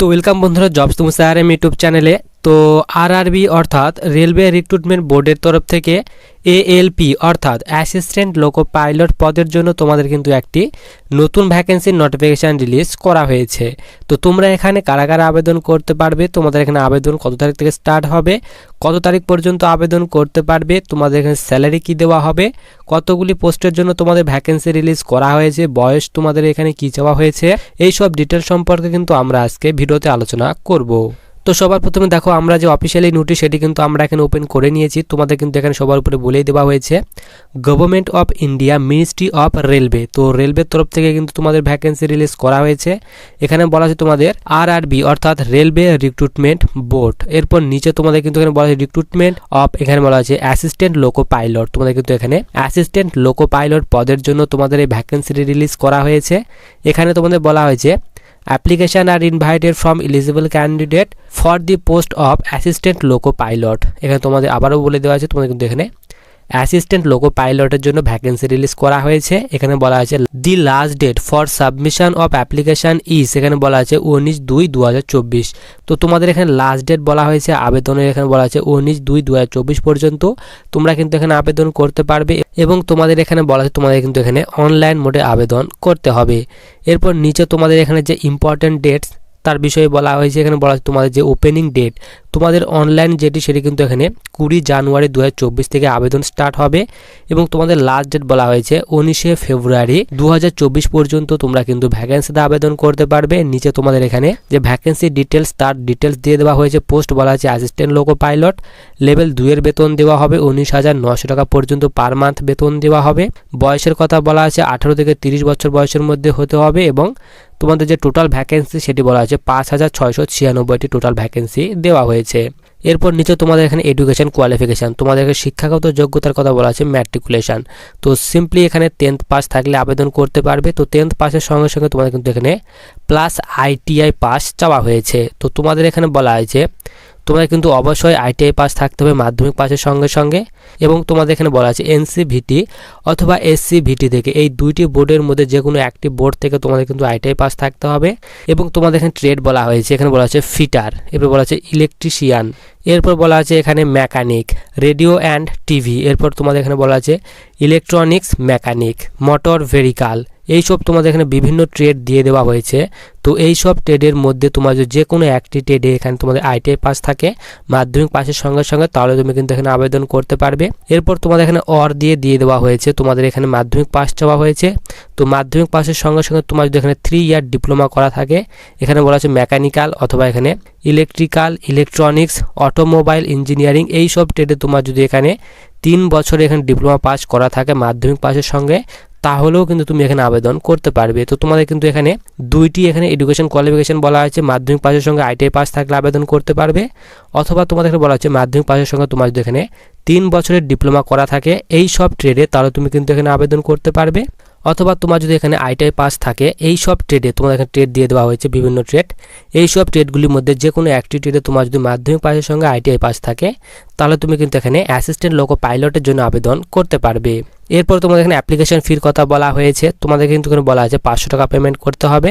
তো ওয়েলকাম বন্ধুরা জবস তুমি স্যার এম ইউটিউব চ্যানেলে তো আরআরবি অর্থাৎ রেলওয়ে রিক্রুটমেন্ট বোর্ডের তরফ থেকে এএলপি অর্থাৎ অ্যাসিস্ট্যান্ট লোকো পাইলট পদের জন্য তোমাদের কিন্তু একটি নতুন ভ্যাকেন্সির নোটিফিকেশান রিলিজ করা হয়েছে। তো তোমরা এখানে কারা কারা আবেদন করতে পারবে? তোমাদের এখানে আবেদন কত তারিখ থেকে স্টার্ট হবে? কত তারিখ পর্যন্ত আবেদন করতে পারবে? তোমাদের এখানে স্যালারি কি দেওয়া হবে? কতগুলি পোস্টের জন্য তোমাদের ভ্যাকেন্সি রিলিজ করা হয়েছে? বয়স তোমাদের এখানে কি চাওয়া হয়েছে? এই সব ডিটেল সম্পর্কে কিন্তু আমরা আজকে ভিডিওতে আলোচনা করব। তো সবার প্রথমে দেখো, আমরা যে অফিসিয়ালি নোটিশ সেটি কিন্তু আমরা এখানে ওপেন করে নিয়েছি। তোমাদের কিন্তু এখানে সবার উপরে বলেই দেওয়া হয়েছে। Government of India ministry of railway তো রেলওয়ের তরফ থেকে কিন্তু তোমাদের ভ্যাকেন্সি রিলিজ করা হয়েছে। এখানে বলা হয়েছে তোমাদের আর আরবি অর্থাৎ রেলওয়ে রিক্রুটমেন্ট বোর্ড এরপর নিচে তোমাদের কিন্তু এখানে বলা হয়েছে রিক্রুটমেন্ট অফ এখানে বলা হয়েছে অ্যাসিস্ট্যান্ট লোকো পাইলট তোমাদের কিন্তু এখানে অ্যাসিস্ট্যান্ট লোকো পাইলট পদের জন্য তোমাদের এই ভ্যাকেন্সি রিলিজ করা হয়েছে। এখানে তোমাদের বলা হয়েছে application are invited from eligible candidate for the post of assistant loco pilot এখানে তোমাদের আবারও বলে দেওয়া আছে, তোমাদের কিন্তু এখানে অ্যাসিস্ট্যান্ট লোকো পাইলটের জন্য ভ্যাকেন্সি রিলিজ করা হয়েছে। এখানে বলা আছে, the last date for submission of application is, এখানে বলা আছে, উনিশ দুই দু তো তোমাদের এখানে লাস্ট ডেট বলা হয়েছে, আবেদনের এখানে বলা আছে, উনিশ দুই দু পর্যন্ত। তোমরা কিন্তু এখানে আবেদন করতে পারবে এবং তোমাদের এখানে বলা আছে, তোমাদের কিন্তু এখানে অনলাইন মোডে আবেদন করতে হবে। এরপর নিচে তোমাদের এখানে যে ইম্পর্টেন্ট ডেটস তার বিষয়ে বলা হয়েছে, এখানে বলা তোমাদের যে ওপেনিং ডেট তোমাদের অনলাইন যেটি সেটি কিন্তু এখানে কুড়ি জানুয়ারি দু হাজার চব্বিশ থেকে আবেদন স্টার্ট হবে এবং তোমাদের লাস্ট ডেট বলা হয়েছে উনিশে ফেব্রুয়ারি দু হাজার চব্বিশ পর্যন্ত তোমরা কিন্তু ভ্যাকেন্সিতে আবেদন করতে পারবে। নিচে তোমাদের এখানে যে ভ্যাকেন্সি ডিটেলস তার ডিটেলস দিয়ে দেওয়া হয়েছে। পোস্ট বলা হয়েছে অ্যাসিস্ট্যান্ট লোকো পাইলট লেভেল দুইয়ের বেতন দেওয়া হবে, উনিশ হাজার নশো টাকা পর্যন্ত পার মান্থ বেতন দেওয়া হবে। বয়সের কথা বলা আছে আঠারো থেকে তিরিশ বছর বয়সের মধ্যে হতে হবে এবং তোমাদের যে টোটাল ভ্যাকেন্সি সেটি বলা আছে পাঁচ হাজার ছয়শো ছিয়ানব্বইটি টোটাল ভ্যাকেন্সি দেওয়া হয়েছে। এরপর নিচে তোমাদের এখানে এডুকেশন কোয়ালিফিকেশান তোমাদেরকে শিক্ষাগত যোগ্যতার কথা বলা আছে ম্যাট্রিকুলেশান তো সিম্পলি এখানে টেন্থ পাস থাকলে আবেদন করতে পারবে। তো টেন্থ পাসের সঙ্গে সঙ্গে তোমাদের কিন্তু এখানে প্লাস আইটিআই পাস চাওয়া হয়েছে। তো তোমাদের এখানে বলা হয়েছে তোমাদের কিন্তু অবশ্যই আইটিআই পাস থাকতে হবে মাধ্যমিক পাসের সঙ্গে সঙ্গে এবং তোমাদের এখানে বলা আছে এনসিভিটি অথবা এসসিভিটি থেকে। এই দুইটি বোর্ডের মধ্যে যে কোনো একটি বোর্ড থেকে তোমাদের কিন্তু আইটিআই পাস থাকতে হবে এবং তোমাদের এখানে ট্রেড বলা হয়েছে। এখানে বলা আছে ফিটার, এরপর বলা আছে ইলেকট্রিশিয়ান এরপর বলা আছে এখানে মেকানিক রেডিও অ্যান্ড টিভি এরপর তোমাদের এখানে বলা আছে ইলেকট্রনিক্স মেকানিক মোটর ভেহিকাল এইসব তোমাদের এখানে বিভিন্ন ট্রেড দিয়ে দেওয়া হয়েছে। তো এই সব ট্রেডের মধ্যে তোমাদের যে কোনো একটি ট্রেডে এখানে তোমাদের আইটিআই পাস থাকে, মাধ্যমিক পাসের সঙ্গে সঙ্গে তাহলে তুমি কিন্তু এখানে আবেদন করতে পারবে। এরপর তোমাদের এখানে অর দিয়ে দিয়ে দেওয়া হয়েছে, তোমাদের এখানে মাধ্যমিক পাস চাওয়া হয়েছে। তো মাধ্যমিক পাসের সঙ্গে সঙ্গে তোমার যদি এখানে থ্রি ইয়ার ডিপ্লোমা করা থাকে, এখানে বলা আছে মেকানিক্যাল অথবা এখানে ইলেকট্রিক্যাল ইলেকট্রনিক্স অটোমোবাইল ইঞ্জিনিয়ারিং এই সব ট্রেডে তোমার যদি এখানে তিন বছরে এখানে ডিপ্লোমা পাস করা থাকে মাধ্যমিক পাসের সঙ্গে তাহলেও কিন্তু তুমি এখানে আবেদন করতে পারবে। তো তোমাদের কিন্তু এখানে দুইটি এখানে এডুকেশন কোয়ালিফিকেশন বলা হয়েছে। মাধ্যমিক পাশের সঙ্গে আইটিআই পাস থাকলে আবেদন করতে পারবে। অথবা তোমাদের এখানে বলা হচ্ছে মাধ্যমিক পাশের সঙ্গে তোমার যদি এখানে তিন বছরের ডিপ্লোমা করা থাকে, এই সব ট্রেডে তাহলে তুমি কিন্তু এখানে আবেদন করতে পারবে। অথবা তোমার যদি এখানে আইটিআই পাস থাকে, এই সব ট্রেডে তোমার এখানে ট্রেড দিয়ে দেওয়া হয়েছে বিভিন্ন ট্রেড এই সব ট্রেডগুলির মধ্যে যে কোনো একটি ট্রেডে তোমার যদি মাধ্যমিক পাসের সঙ্গে আইটিআই পাস থাকে, তাহলে তুমি কিন্তু এখানে অ্যাসিস্ট্যান্ট লোকো পাইলটের জন্য আবেদন করতে পারবে। এরপর তোমাদের এখানে অ্যাপ্লিকেশন ফির কথা বলা হয়েছে। তোমাদের কিন্তু এখানে বলা আছে পাঁচশো টাকা পেমেন্ট করতে হবে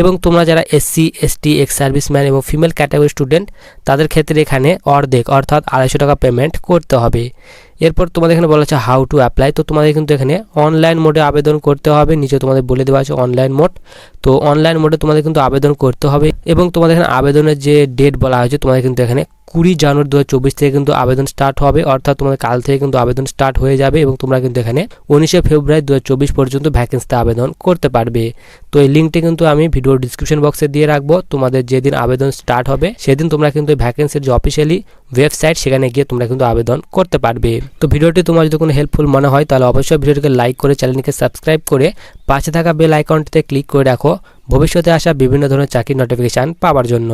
এবং তোমরা যারা এসসি এসটি এক্স সার্ভিসম্যান এবং ফিমেল ক্যাটাগরি স্টুডেন্ট তাদের ক্ষেত্রে এখানে অর্ধেক অর্থাৎ আড়াইশো টাকা পেমেন্ট করতে হবে। এরপর তোমাদের এখানে বলা আছে হাউ টু অ্যাপ্লাই তো তোমাদের কিন্তু এখানে অনলাইন মোডে আবেদন করতে হবে। নিচে তোমাদের বলে দেওয়া আছে অনলাইন মোড তো অনলাইন মোডে তোমাদের কিন্তু আবেদন করতে হবে এবং তোমাদের এখানে আবেদনের যে ডেট বলা হয়েছে, তোমাদের কিন্তু এখানে কুড়ি জানুয়ারি দু হাজার চব্বিশ থেকে কিন্তু আবেদন স্টার্ট হবে, অর্থাৎ তোমাদের কাল থেকে কিন্তু আবেদন স্টার্ট হয়ে যাবে এবং তোমরা কিন্তু এখানে উনিশে ফেব্রুয়ারি দু হাজার চব্বিশ পর্যন্ত ভ্যাকেন্সিতে আবেদন করতে পারবে। তো এই লিঙ্কটি কিন্তু আমি ভিডিওর ডিসক্রিপশন বক্সে দিয়ে রাখব। তোমাদের যেদিন আবেদন স্টার্ট হবে, সেদিন তোমরা কিন্তু ভ্যাকেন্সির যে অফিসিয়ালি ওয়েবসাইট সেখানে গিয়ে তোমরা কিন্তু আবেদন করতে পারবে। তো ভিডিওটি তোমার যদি কোনো হেল্পফুল মনে হয়, তাহলে অবশ্যই ভিডিওটিকে লাইক করে চ্যানেলটিকে সাবস্ক্রাইব করে পাশে থাকা বেল আইকনটিতে ক্লিক করে রাখো। ভবিষ্যতে আসা বিভিন্ন ধরনের চাকরির নোটিফিকেশান পাওয়ার জন্য।